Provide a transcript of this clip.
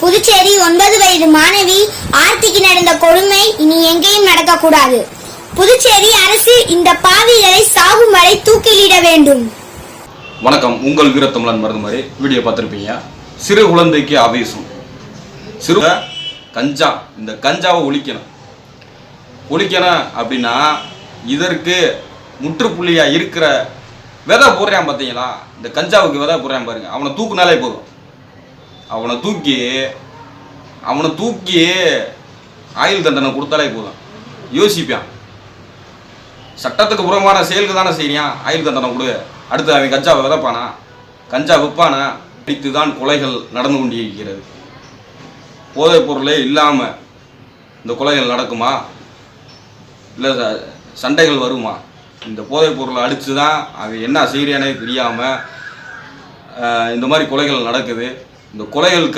புதுச்சேரி ஒன்பது வயது மாணவி ஆர்த்திக்கு நடந்த கொடுமை இனி எங்கேயும் நடக்கக்கூடாது. புதுச்சேரி அரசு இந்த பாவிகளை சாகும் வரை தூக்கிலிட வேண்டும். வணக்கம். உங்கள் வீரத்தமிழன் மருந்து மாதிரி வீடியோ பார்த்துருப்பீங்க. சிறு குழந்தைக்கு ஆவேசம். சிறு கஞ்சா. இந்த கஞ்சாவை ஒழிக்கணும். ஒழிக்கணும் அப்படின்னா இதற்கு முற்றுப்புள்ளியாக இருக்கிற விதை போடுறான் பார்த்தீங்களா? இந்த கஞ்சாவுக்கு விதை போடுறான் பாருங்க. அவனை தூக்குனாலே போதும். அவனை தூக்கி அவனை தூக்கி ஆயுள் தண்டனை கொடுத்தாலே போதும். யோசிப்பான். சட்டத்துக்கு புறமான செயலுக்கு தானே செய்யறான் ஆயுள் தண்டனை கொடு. அடுத்து அவன் கஞ்சாவை விதப்பானா? கஞ்சா விற்பானா? அடித்து தான் கொலைகள் நடந்து கொண்டிருக்கிறது. போதைப் பொருளே இல்லாமல் இந்த கொலைகள் நடக்குமா? இல்லை சண்டைகள் வருமா? இந்த போதைப் பொருளை அடித்து தான் அவன் என்ன செய்கிறானே தெரியாமல் இந்த மாதிரி கொலைகள் நடக்குது. இந்த கொலைகளுக்கு